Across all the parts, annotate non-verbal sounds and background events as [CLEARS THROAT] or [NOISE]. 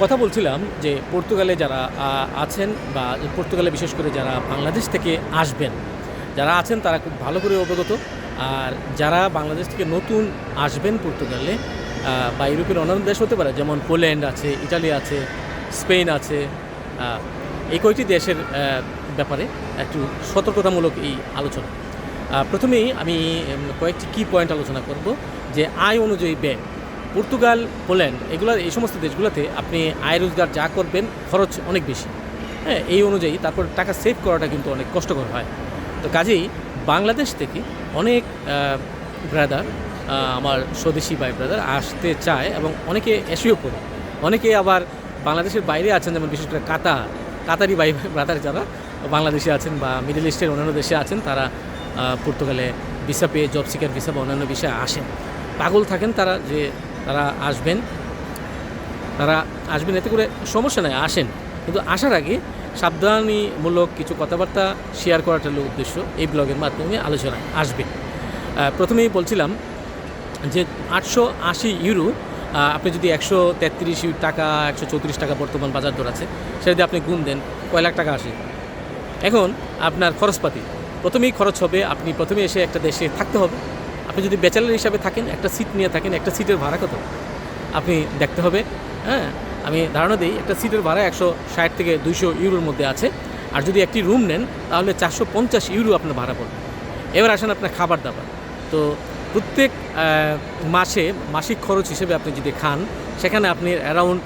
কথা বলছিলাম যে পর্তুগালে যারা আছেন বা পর্তুগালে বিশেষ করে যারা বাংলাদেশ থেকে আসবেন, যারা আছেন তারা খুব ভালো করে অবগত। আর যারা বাংলাদেশ থেকে নতুন আসবেন পর্তুগালে বা ইউরোপের অন্যান্য দেশ হতে পারে, যেমন পোল্যান্ড আছে ইটালি আছে, স্পেন আছে এই কয়টি দেশের ব্যাপারে একটু সতর্কতামূলক এই আলোচনা। প্রথমেই আমি কয়েকটি কি পয়েন্ট আলোচনা করব যে আয় অনুযায়ী ব্যয়। পর্তুগাল, পোল্যান্ড এগুলো এই সমস্ত দেশগুলোতে আপনি আয় রোজগার যা করবেন খরচ অনেক বেশি। হ্যাঁ এই অনুযায়ী তারপর টাকা সেভ করাটা কিন্তু অনেক কষ্টকর হয়। তো কাজেই বাংলাদেশ থেকে অনেক ব্রাদার আমার স্বদেশি বাই ব্রাদার আসতে চায় এবং অনেকে এসেও করে। অনেকে আবার বাংলাদেশের বাইরে আছেন, যেমন বিশেষ করে কাতার, কাতারি বাই ব্রাদার যারা বাংলাদেশে আছেন বা মিডল ইস্টের অন্যান্য দেশে আছেন, তারা পর্তুগালে ভিসা পেয়ে জব সিকার ভিসা বা অন্যান্য বিষয়ে আসেন। পাগল থাকেন তারা যে তারা আসবেন। তারা আসবেন, এতে করে সমস্যা নেই, আসেন। কিন্তু আসার আগে সাবধানীমূলক কিছু কথাবার্তা শেয়ার করাটা উদ্দেশ্য এই ব্লগের মাধ্যমে আলোচনায় আসবে প্রথমেই বলছিলাম যে আটশো আশি ইউরো আপনি যদি একশো তেত্রিশ টাকা, একশো চৌত্রিশ টাকা বর্তমান বাজার দর আছে, সেটা যদি আপনি গুণ দেন, কয় লাখ টাকা আসে? এখন আপনার খরচপাতি, প্রথমেই খরচ হবে, আপনি প্রথমে এসে একটা দেশে থাকতে হবে। আপনি যদি ব্যাচেলার হিসাবে থাকেন, একটা সিট নিয়ে থাকেন, একটা সিটের ভাড়া কত? আপনি দেখতে হবে হ্যাঁ? আমি ধারণা দিই, একটা সিটের ভাড়া একশো ষাট থেকে দুইশো ইউরোর মধ্যে আছে। আর যদি একটি রুম নেন, তাহলে চারশো পঞ্চাশ ইউরো আপনার ভাড়া পড়বে। এবার আসেন আপনার খাবার দাবার। তো প্রত্যেক মাসে মাসিক খরচ হিসেবে আপনি যদি খান, সেখানে আপনি অ্যারাউন্ড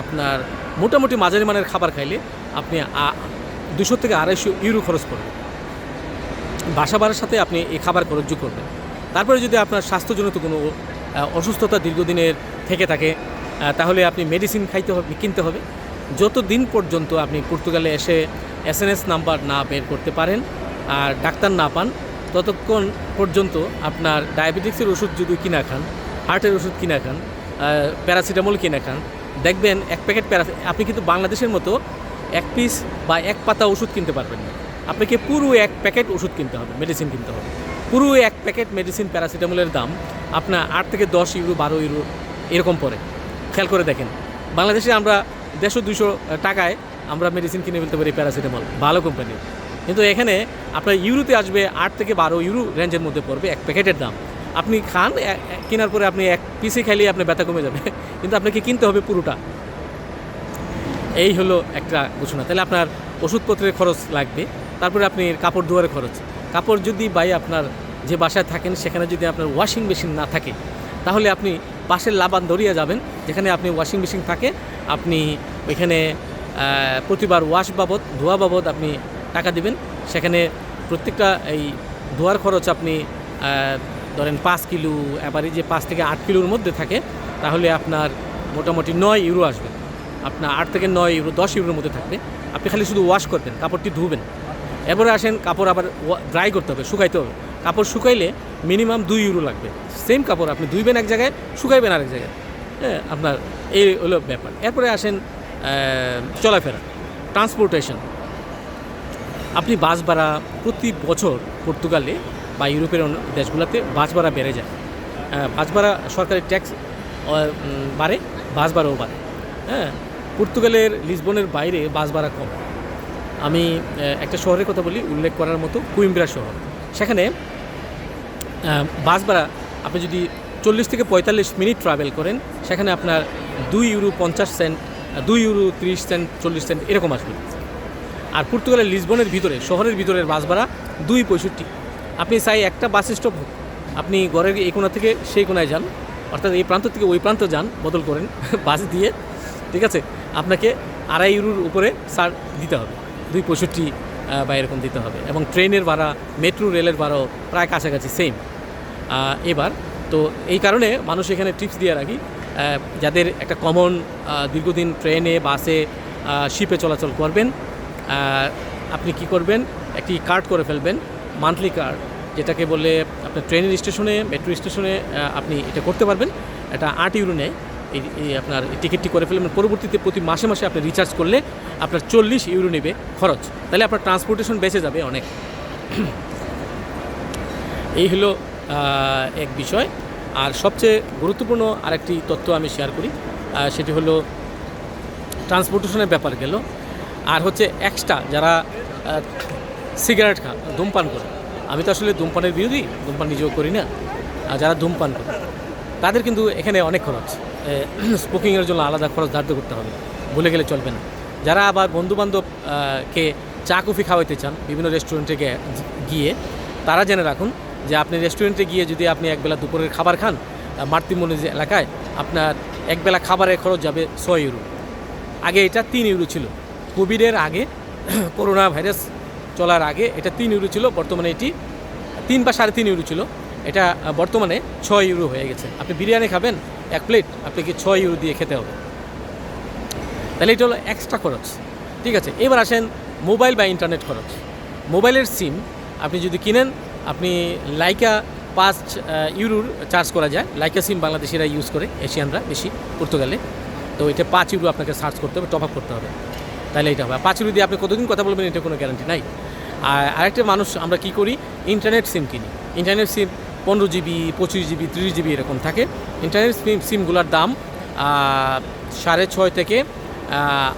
আপনার মোটামুটি মাঝারি মানের খাবার খাইলে আপনি দুশো থেকে আড়াইশো ইউরো খরচ করবেন বাসা ভাড়ার সাথে আপনি এই খাবার খরচ করবেন। তারপরে যদি আপনার স্বাস্থ্যজনিত কোনো অসুস্থতা দীর্ঘদিনের থেকে থাকে তাহলে আপনি মেডিসিন খাইতে হবে, কিনতে হবে। যত দিন পর্যন্ত আপনি পর্তুগালে এসে এসএনএস নাম্বার না বের করতে পারেন আর ডাক্তার না পান, ততক্ষণ পর্যন্ত আপনার ডায়াবেটিক্সের ওষুধ যদি কিনা খান হার্টের ওষুধ কিনা খান প্যারাসিটামল কিনা খান, দেখবেন এক প্যাকেট প্যারা আপনি কিন্তু বাংলাদেশের মতো এক পিস বা এক পাতা ওষুধ কিনতে পারবেন না। আপনাকে পুরো এক প্যাকেট ওষুধ কিনতে হবে মেডিসিন কিনতে হবে। পুরো এক প্যাকেট মেডিসিন প্যারাসিটামলের দাম আপনার আট থেকে দশ ইউরো বারো ইউরো এরকম পড়ে। খেয়াল করে দেখেন, বাংলাদেশে আমরা দেড়শো দুশো টাকায় আমরা মেডিসিন কিনে ফেলতে পারি প্যারাসিটামল ভালো কোম্পানির কিন্তু এখানে আপনার ইউরোতে আসবে আট থেকে বারো ইউরো রেঞ্জের মধ্যে পড়বে এক প্যাকেটের দাম। আপনি খান কেনার পরে আপনি এক পিসে খাইলে আপনার ব্যথা কমে যাবে, [LAUGHS] কিন্তু আপনাকে কিনতে হবে পুরোটা। এই হলো একটা ঘোষণা। তাহলে আপনার ওষুধপত্রের খরচ লাগবে। তারপরে আপনি কাপড় ধোয়ার খরচ। কাপড় যদি বাই আপনার যে বাসায় থাকেন, সেখানে যদি আপনার ওয়াশিং মেশিন না থাকে, তাহলে আপনি পাশের লাবান দরিয়া যাবেন, যেখানে আপনি ওয়াশিং মেশিন থাকে। আপনি ওইখানে প্রতিবার ওয়াশ বাবদ, ধোয়া বাবদ আপনি টাকা দিবেন। সেখানে প্রত্যেকটা এই ধোয়ার খরচ আপনি ধরেন পাঁচ কিলো এবারে যে পাঁচ থেকে আট কিলোর মধ্যে থাকে। তাহলে আপনার মোটামুটি নয় ইউরো আসবে। আপনার আট থেকে নয় ইউরো দশ ইউরোর মধ্যে থাকবে। আপনি খালি শুধু ওয়াশ করবেন, কাপড়টি ধুবেন। এরপরে আসেন কাপড় আবার ড্রাই করতে হবে শুকাইতে হবে। কাপড় শুকাইলে মিনিমাম দুই ইউরো লাগবে। সেম কাপড় আপনি ধুইবেন এক জায়গায় শুকাইবেন আরেক জায়গায়। হ্যাঁ আপনার এই হলো ব্যাপার। এরপরে আসেন চলাফেরা ট্রান্সপোর্টেশন আপনি বাস ভাড়া প্রতি বছর পর্তুগালে বা ইউরোপের অন্য দেশগুলোতে বাস ভাড়া বেড়ে যায়। আহ, বাস ভাড়া সরকারি ট্যাক্স বাড়ে বাস ভাড়াও বাড়ে। হ্যাঁ পর্তুগালের লিসবনের বাইরে বাস ভাড়া কম। আমি একটা শহরের কথা বলি, উল্লেখ করার মতো কুইম্ব্রা শহর। সেখানে বাস ভাড়া, আপনি যদি চল্লিশ থেকে পঁয়তাল্লিশ মিনিট ট্রাভেল করেন, সেখানে আপনার দুই ইউরো পঞ্চাশ সেন্ট দুই ইউরো তিরিশ সেন্ট চল্লিশ সেন্ট এরকম আসবে। আর পর্তুগালের লিসবনের ভিতরে, শহরের ভিতরের বাস ভাড়া দুই পঁয়ষট্টি। আপনি চাই একটা বাস স্টপ হোক, আপনি ঘরের এই কোণা থেকে সেই কোনায় যান, অর্থাৎ এই প্রান্ত থেকে ওই প্রান্ত যান, বদল করেন, [LAUGHS] বাস দিয়ে, ঠিক আছে? আপনাকে আড়াই ইউরোর উপরে সার দিতে হবে। দুই পঁয়ষট্টি বা এরকম দিতে হবে। এবং ট্রেনের ভাড়া, মেট্রো রেলের ভাড়াও প্রায় কাছাকাছি সেম এবার তো এই কারণে মানুষ এখানে টিপস দিয়ে রাখি যাদের একটা কমন দীর্ঘদিন ট্রেনে, বাসে শিপে চলাচল করবেন আপনি কি করবেন? একটি কার্ড করে ফেলবেন মান্থলি কার্ড যেটাকে বলে আপনার ট্রেনের স্টেশনে, মেট্রো স্টেশনে আপনি এটা করতে পারবেন। এটা আট ইউরো নেয়। এই আপনার টিকিটটি করে ফেলবেন পরবর্তীতে প্রতি মাসে মাসে আপনি রিচার্জ করলে আপনার চল্লিশ ইউরো নেবে খরচ। তাহলে আপনার ট্রান্সপোর্টেশন বেঁচে যাবে অনেক। এই হলো এক বিষয়। আর সবচেয়ে গুরুত্বপূর্ণ আরেকটি তথ্য আমি শেয়ার করি। সেটি হলো ট্রান্সপোর্টেশনের ব্যাপার গেল। আর হচ্ছে এক্সট্রা যারা সিগারেট খা, ধূমপান করে। আমি তো আসলে ধূমপানের বিরোধী, ধূমপান নিজেও করি না। আর যারা ধূমপান করে, তাদের কিন্তু এখানে অনেক খরচ। [CLEARS THROAT] স্মোকিংয়ের জন্য আলাদা খরচ ধার্য করতে হবে। ভুলে গেলে চলবে না। যারা আবার বন্ধুবান্ধব আহ, চা কফি খাওয়াইতে চান বিভিন্ন রেস্টুরেন্টে গিয়ে তারা জেনে রাখুন যে আপনি রেস্টুরেন্টে গিয়ে যদি আপনি একবেলা দুপুরের খাবার খান মার্তিমনিজ এলাকায় আপনার একবেলা খাবারের খরচ যাবে ছয় ইউরো আগে এটা তিন ইউরো ছিল। কোভিডের আগে [CLEARS THROAT] করোনা ভাইরাস চলার আগে এটা তিন ইউরো ছিল বর্তমানে এটি তিন বা সাড়ে তিন ইউরো ছিল। এটা বর্তমানে ছয় ইউরো হয়ে গেছে। আপনি বিরিয়ানি খাবেন, এক প্লেট আপনাকে ছয় ইউরো দিয়ে খেতে হবে। তাহলে এটা হলো এক্সট্রা খরচ। ঠিক আছে, এবার আসেন মোবাইল বা ইন্টারনেট খরচ। মোবাইলের সিম আপনি যদি কিনেন, আপনি লাইকা পাঁচ ইউরোর চার্জ করা যায়। লাইকা সিম বাংলাদেশিরা ইউজ করে, এশিয়ানরা বেশি, পর্তুগালে। তো এটা পাঁচ ইউরো আপনাকে সার্চ করতে হবে টপ আপ করতে হবে। তাহলে এটা হবে। পাঁচ ইউরো দিয়ে আপনি কতদিন কথা বলবেন, এটা কোনো গ্যারান্টি নাই। আর আরেকটা মানুষ, আমরা কি করি? ইন্টারনেট সিম কিনি। ইন্টারনেট সিম পনেরো জিবি, পঁচিশ জিবি, ত্রিশ জিবি এরকম থাকে। ইন্টারনেট সিম সিমগুলোর দাম সাড়ে ছয় থেকে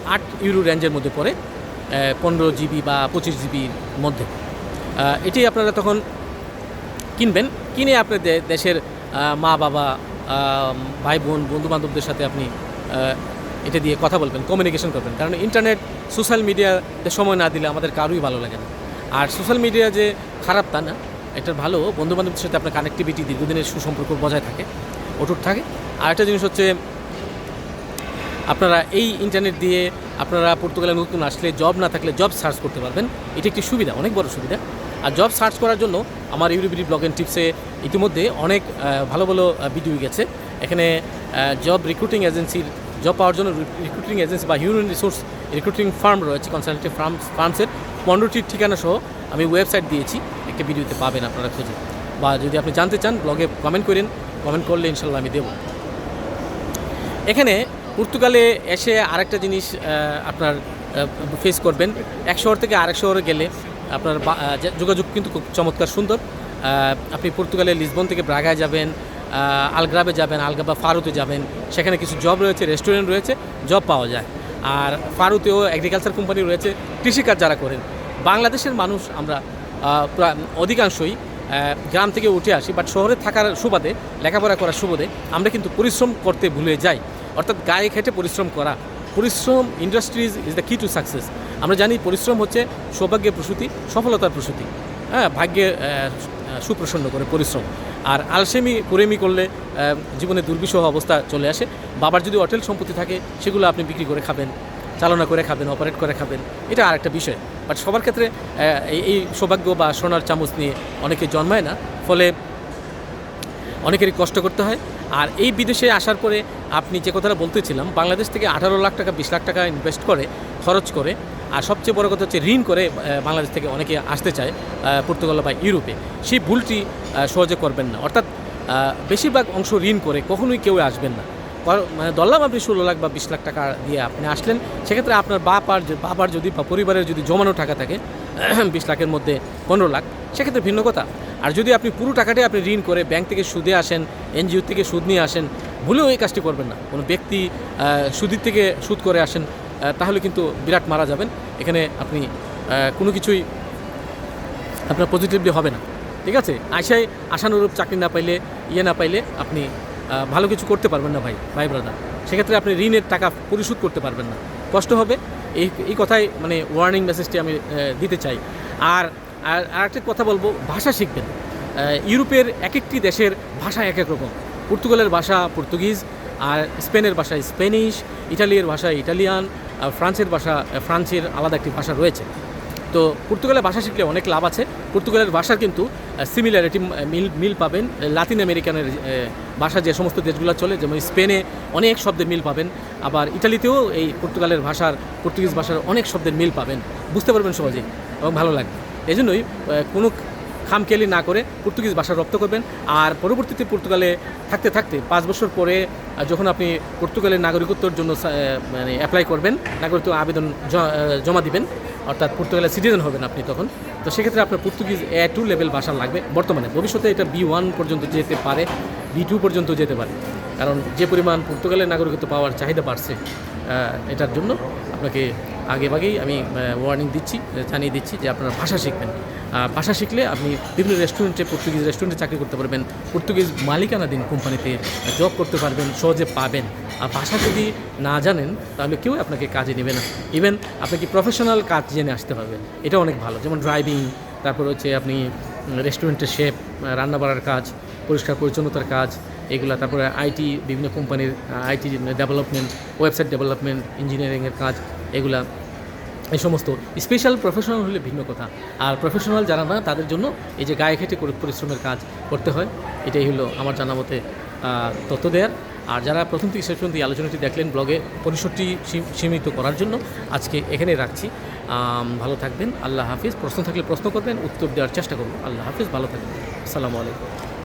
আট ইউরো রেঞ্জের মধ্যে পড়ে পনেরো জিবি বা পঁচিশ জিবির মধ্যে। এটি আপনারা তখন কিনবেন। কিনে আপনার দে- দেশের মা বাবা ভাই বোন বন্ধু বান্ধবদের সাথে আপনি এটা দিয়ে কথা বলবেন কমিউনিকেশন করবেন। কারণ ইন্টারনেট সোশ্যাল মিডিয়াতে সময় না দিলে আমাদের কারোই ভালো লাগে না। আর সোশ্যাল মিডিয়া যে খারাপ তা না। এটা ভালো বন্ধু বান্ধবদের সাথে আপনার কানেক্টিভিটি দীর্ঘদিনের সুসম্পর্ক বজায় থাকে, অটুট থাকে। আর একটা জিনিস হচ্ছে, আপনারা এই ইন্টারনেট দিয়ে আপনারা পর্তুগালে নতুন আসলে জব না থাকলে জব সার্চ করতে পারবেন। এটি একটি সুবিধা, অনেক বড় সুবিধা। আর জব সার্চ করার জন্য আমার ইউরিবিডি ব্লগ অ্যান্ড টিপসে ইতিমধ্যে অনেক ভালো ভালো ভিডিও গেছে। এখানে জব রিক্রুটিং এজেন্সির জব পাওয়ার জন্য রিক্রুটিং এজেন্সি বা হিউম্যান রিসোর্স রিক্রুটিং ফার্ম রয়েছে কনসালটেন্ট ফার্ম ফার্মসের পনেরোটির ঠিকানা সহ আমি ওয়েবসাইট দিয়েছি। একটা ভিডিওতে পাবেন আপনারা খুঁজে। বা যদি আপনি জানতে চান ব্লগে কমেন্ট করেন কমেন্ট করলে ইনশাল্লাহ আমি দেবো। এখানে পর্তুগালে এসে আরেকটা জিনিস আপনার ফেস করবেন। এক শহর থেকে আরেক শহরে গেলে আপনার যোগাযোগ কিন্তু খুব চমৎকার সুন্দর। আপনি পর্তুগালে লিসবন থেকে ব্রাগায় যাবেন আলগ্রাবে যাবেন আলগা বা ফারুতে যাবেন। সেখানে কিছু জব রয়েছে রেস্টুরেন্ট রয়েছে জব পাওয়া যায়। আর ফারুতেও এগ্রিকালচার কোম্পানি রয়েছে, কৃষিকাজ যারা করেন। বাংলাদেশের মানুষ আমরা অধিকাংশই গ্রাম থেকে উঠে আসি বাট শহরে থাকার সুবাদে, লেখাপড়া করার সুবাদে আমরা কিন্তু পরিশ্রম করতে ভুলে যাই। অর্থাৎ গায়ে খেটে পরিশ্রম করা। পরিশ্রম industries is the key to success আমরা জানি পরিশ্রম হচ্ছে সৌভাগ্যের প্রসূতি, সফলতার প্রসূতি। হ্যাঁ ভাগ্যে সুপ্রসন্ন করে পরিশ্রম। আর আলসেমি, কুরেমি করলে জীবনে দুর্বিষহ অবস্থা চলে আসে। বাবার যদি অটেল সম্পত্তি থাকে, সেগুলো আপনি বিক্রি করে খাবেন, চালনা করে খাবেন অপারেট করে খাবেন। এটা আর একটা বিষয়। বাট সবার ক্ষেত্রে এই- সৌভাগ্য বা সোনার চামচ নিয়ে অনেকে জন্মায় না। ফলে অনেকেরই কষ্ট করতে হয়। আর এই বিদেশে আসার পরে আপনি যে কথাটা বলতেছিলাম, বাংলাদেশ থেকে আঠারো লাখ টাকা, বিশ লাখ টাকা ইনভেস্ট করে, খরচ করে, আর সবচেয়ে বড় কথা হচ্ছে ঋণ করে বাংলাদেশ থেকে অনেকে আসতে চায় পর্তুগাল বা ইউরোপে। সেই ভুলটি সহজে করবেন না। অর্থাৎ বেশিরভাগ অংশ ঋণ করে কখনোই কেউ আসবেন না। মানে ধরলাম আপনি ষোলো লাখ বা বিশ লাখ টাকা দিয়ে আপনি আসলেন, সেক্ষেত্রে আপনার বাপ আর বাবার যদি বা পরিবারের যদি জমানো টাকা থাকে, [CLEARS THROAT] বিশ লাখের মধ্যে পনেরো লাখ, সেক্ষেত্রে ভিন্ন কথা। আর যদি আপনি পুরো টাকাটাই আপনি ঋণ করে ব্যাংক থেকে সুদে আসেন, এনজিও থেকে সুদ নিয়ে আসেন, ভুলেও এই কাজটি করবেন না। কোনো ব্যক্তি সুদির থেকে সুদ করে আসেন তাহলে কিন্তু বিরাট মারা যাবেন। এখানে আপনি কোনো কিছুই আপনার পজিটিভলি হবে না। ঠিক আছে? আশায় আশানুরূপ চাকরি না পাইলে ইয়ে না পাইলে আপনি ভালো কিছু করতে পারবেন না ভাই ভাই ব্রাদার সেক্ষেত্রে আপনি ঋণের টাকা পরিশোধ করতে পারবেন না। কষ্ট হবে। এই এই কথাই মানে ওয়ার্নিং মেসেজটি আমি দিতে চাই। আর আর আরেকটা কথা বলব, ভাষা শিখবেন। ইউরোপের এক একটি দেশের ভাষা এক এক রকম। পর্তুগালের ভাষা পর্তুগিজ, আর স্পেনের ভাষা স্পেনিশ, ইটালির ভাষা ইটালিয়ান, আর ফ্রান্সের ভাষা ফ্রান্সের আলাদা একটি ভাষা রয়েছে। তো পর্তুগালের ভাষা শিখলে অনেক লাভ আছে। পর্তুগালের ভাষার কিন্তু সিমিলারিটি মিল মিল পাবেন। লাতিন আমেরিকানের ভাষা যে সমস্ত দেশগুলো চলে, যেমন স্পেনে অনেক শব্দের মিল পাবেন। আবার ইটালিতেও এই পর্তুগালের ভাষার পর্তুগিজ ভাষার অনেক শব্দের মিল পাবেন। বুঝতে পারবেন সহজেই এবং ভালো লাগবে। এই জন্যই কোনো খামখেয়ালি না করে পর্তুগিজ ভাষা রপ্ত করবেন। আর পরবর্তীতে পর্তুগালে থাকতে থাকতে পাঁচ বছর পরে যখন আপনি পর্তুগালের নাগরিকত্বর জন্য মানে অ্যাপ্লাই করবেন, নাগরিকত্ব আবেদন জমা দিবেন অর্থাৎ পর্তুগালের সিটিজেন হবেন আপনি তখন। তো সেক্ষেত্রে আপনার পর্তুগিজ এ টু লেভেল ভাষা লাগবে। বর্তমানে ভবিষ্যতে এটা বি ওয়ান পর্যন্ত যেতে পারে বি টু পর্যন্ত যেতে পারে। কারণ যে পরিমাণ পর্তুগালের নাগরিকত্ব পাওয়ার চাহিদা বাড়ছে এটার জন্য আপনাকে আগে আগেভাগেই আমি ওয়ার্নিং দিচ্ছি, জানিয়ে দিচ্ছি যে আপনারা ভাষা শিখবেন। ভাষা শিখলে আপনি বিভিন্ন রেস্টুরেন্টে পর্তুগিজ রেস্টুরেন্টে চাকরি করতে পারবেন। পর্তুগিজ মালিকানাধীন কোম্পানিতে জব করতে পারবেন, সহজে পাবেন। আর ভাষা যদি না জানেন, তাহলে কেউ আপনাকে কাজে নেবে না। ইভেন আপনাকে প্রফেশনাল কাজ জেনে আসতে হবে এটা অনেক ভালো। যেমন ড্রাইভিং তারপর হচ্ছে আপনি রেস্টুরেন্টের শেফ রান্না বাড়ার কাজ, পরিষ্কার পরিচ্ছন্নতার কাজ, এগুলো। তারপরে আইটি বিভিন্ন কোম্পানির আইটি ডেভেলপমেন্ট ওয়েবসাইট ডেভেলপমেন্ট ইঞ্জিনিয়ারিংয়ের কাজ, এগুলা। এই সমস্ত স্পেশাল প্রফেশনাল হলে ভিন্ন কথা। আর প্রফেশনাল যারা না, তাদের জন্য এই যে গায়ে খেটে পরিশ্রমের কাজ করতে হয়, এটাই হলো আমার জানা মতে তথ্য দেওয়ার আর যারা প্রথম থেকে শেষ পর্যন্ত এই আলোচনাটি দেখলেন ব্লগে পরিসরটি সীমিত করার জন্য আজকে এখানে রাখছি। ভালো থাকবেন, আল্লাহ হাফিজ। প্রশ্ন থাকলে প্রশ্ন করবেন, উত্তর দেওয়ার চেষ্টা করব। আল্লাহ হাফিজ, ভালো থাকবেন। আসসালামু আলাইকুম।